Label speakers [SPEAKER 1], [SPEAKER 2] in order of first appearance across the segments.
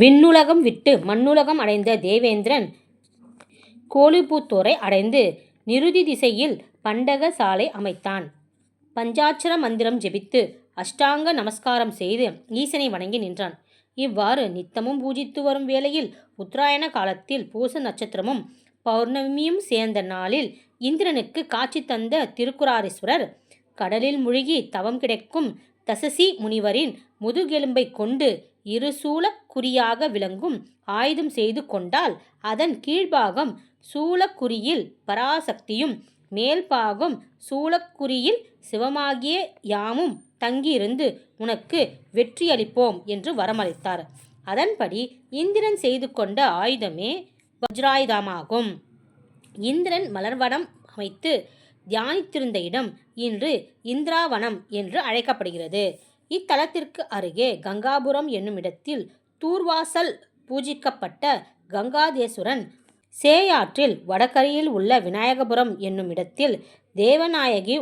[SPEAKER 1] விண்ணுலகம் விட்டு மண்ணுலகம் அடைந்த தேவேந்திரன் கோழிப்புத்தூரை அடைந்து நிருதி திசையில் பண்டக சாலை அமைத்தான். பஞ்சாட்சர மந்திரம் ஜெபித்து அஷ்டாங்க நமஸ்காரம் செய்து ஈசனை வணங்கி நின்றான். இவ்வாறு நித்தமும் பூஜித்து வரும் வேளையில் உத்தராயண காலத்தில் பூச நட்சத்திரமும் பௌர்ணமியும் சேர்ந்த நாளில் இந்திரனுக்கு காட்சி தந்த திருக்குறாரீஸ்வரர் கடலில் முழுகி தவம் கிடைக்கும் தசசி முனிவரின் முதுகெலும்பைக் கொண்டு இருசூலக் குறியாக விளங்கும் ஆயுதம் செய்து கொண்டால் அதன் கீழ்பாகம் சூலக்குறியில் பராசக்தியும் மேல்பாகம் சூலக்குறியில் சிவமாகிய யாமும் தங்கியிருந்து உனக்கு வெற்றியளிப்போம் என்று வரமளித்தார். அதன்படி இந்திரன் செய்து கொண்ட ஆயுதமே வஜ்ராயுதமாகும். இந்திரன் மலர்வனம் அமைத்து தியானித்திருந்த இடம் இன்று இந்திராவனம் என்று அழைக்கப்படுகிறது. இத்தலத்திற்கு அருகே கங்காபுரம் என்னுமிடத்தில் தூர்வாசல் பூஜிக்கப்பட்ட கங்காதேசுரன் சேயாற்றில் வடகரையில் உள்ள விநாயகபுரம் என்னுமிடத்தில் தேவநாயகி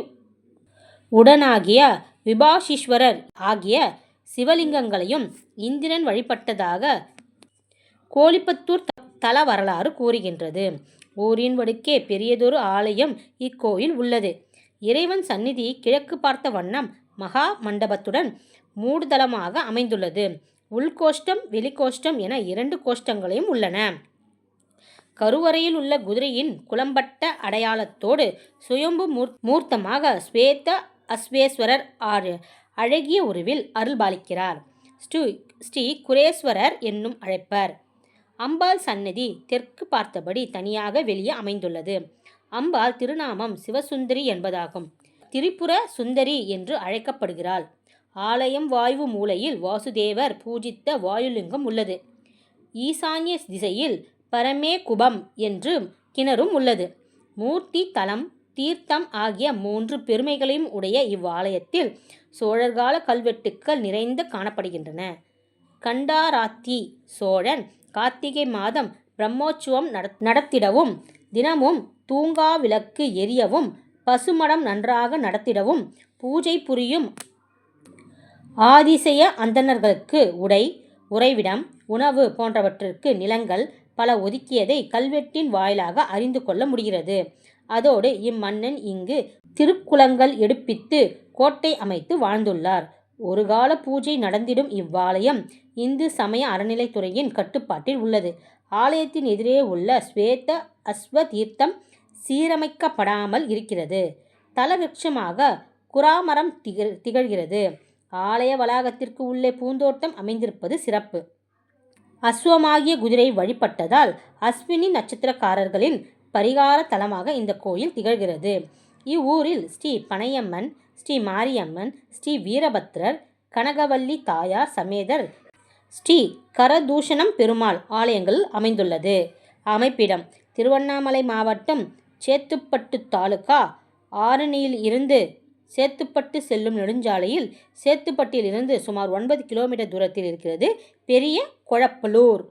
[SPEAKER 1] உடனாகிய விபாஷீஸ்வரர் ஆகிய சிவலிங்கங்களையும் இந்திரன் வழிபட்டதாக கோழிப்பத்தூர் தல வரலாறு கூறுகின்றது. ஊரின் வடுக்கே பெரியதொரு ஆலயம் இக்கோயில் உள்ளது. இறைவன் சந்நிதி கிழக்கு பார்த்த வண்ணம் மகா மண்டபத்துடன் மூடுதளமாக அமைந்துள்ளது. உள்கோஷ்டம் வெளிக்கோஷ்டம் என இரண்டு கோஷ்டங்களையும் உள்ளன. கருவறையில் உள்ள குதிரையின் குளம்பட்ட அடையாளத்தோடு சுயம்பு மூர் மூர்த்தமாக ஸ்வேத அஸ்வேஸ்வரர் ஆறு அழகிய உருவில் அருள்பாலிக்கிறார். ஸ்ரீ ஸ்ரீ குரேஸ்வரர் என்னும் அழைப்பர். அம்பாள் சன்னதி தெற்கு பார்த்தபடி தனியாக வெளியே அமைந்துள்ளது. அம்பாள் திருநாமம் சிவசுந்தரி என்பதாகும். திரிபுர சுந்தரி என்று அழைக்கப்படுகிறாள். ஆலயம் வாயு மூலையில் வாசுதேவர் பூஜித்த வாயுலிங்கம் உள்ளது. ஈசான்ய திசையில் பரமே குபம் என்று கிணறும் உள்ளது. மூர்த்தி தலம் தீர்த்தம் ஆகிய மூன்று பெருமைகளையும் உடைய இவ்வாலயத்தில் சோழர்கால கல்வெட்டுக்கள் நிறைந்து காணப்படுகின்றன. கண்டாராத்தி சோழன் கார்த்திகை மாதம் பிரம்மோற்சவம் நடத்திடவும் தினமும் தூங்கா விளக்கு எரியவும் பசுமடம் நன்றாக நடத்திடவும் பூஜை புரியும் ஆதிசய அந்தணர்களுக்கு உடை உறைவிடம் உணவு போன்றவற்றிற்கு நிலங்கள் பல ஒதுக்கியதை கல்வெட்டின் வாயிலாக அறிந்து கொள்ள முடிகிறது. அதோடு இம்மன்னன் இங்கு திருக்குளங்கள் எடுப்பித்து கோட்டை அமைத்து வாழ்ந்துள்ளார். ஒருகால பூஜை நடந்திடும் இவ்வாலயம் இந்து சமய அறநிலைத்துறையின் கட்டுப்பாட்டில் உள்ளது. ஆலயத்தின் எதிரே உள்ள ஸ்வேத அஸ்வ தீர்த்தம் சீரமைக்கப்படாமல் இருக்கிறது. தலவிருட்சமாக குராமரம் திகழ் திகழ்கிறது. ஆலய வளாகத்திற்கு உள்ளே பூந்தோட்டம் அமைந்திருப்பது சிறப்பு. அஸ்வமாகிய குதிரை வழிபட்டதால் அஸ்வினி நட்சத்திரக்காரர்களின் பரிகார தலமாக இந்தக் கோயில் திகழ்கிறது. இவ்வூரில் ஸ்ரீ பனையம்மன் ஸ்ரீ மாரியம்மன் ஸ்ரீ வீரபத்திரர் கனகவல்லி தாயார் சமேதர் ஸ்ரீ கரதூஷணம் பெருமாள் ஆலயங்கள் அமைந்துள்ளது. அமைப்பிடம் திருவண்ணாமலை மாவட்டம் சேத்துப்பட்டு தாலுகா ஆரணியில் இருந்து சேத்துப்பட்டு செல்லும் நெடுஞ்சாலையில் சேத்துப்பட்டியிலிருந்து சுமார் ஒன்பது கிலோமீட்டர் தூரத்தில் இருக்கிறது. பெரிய கொளப்பலூர்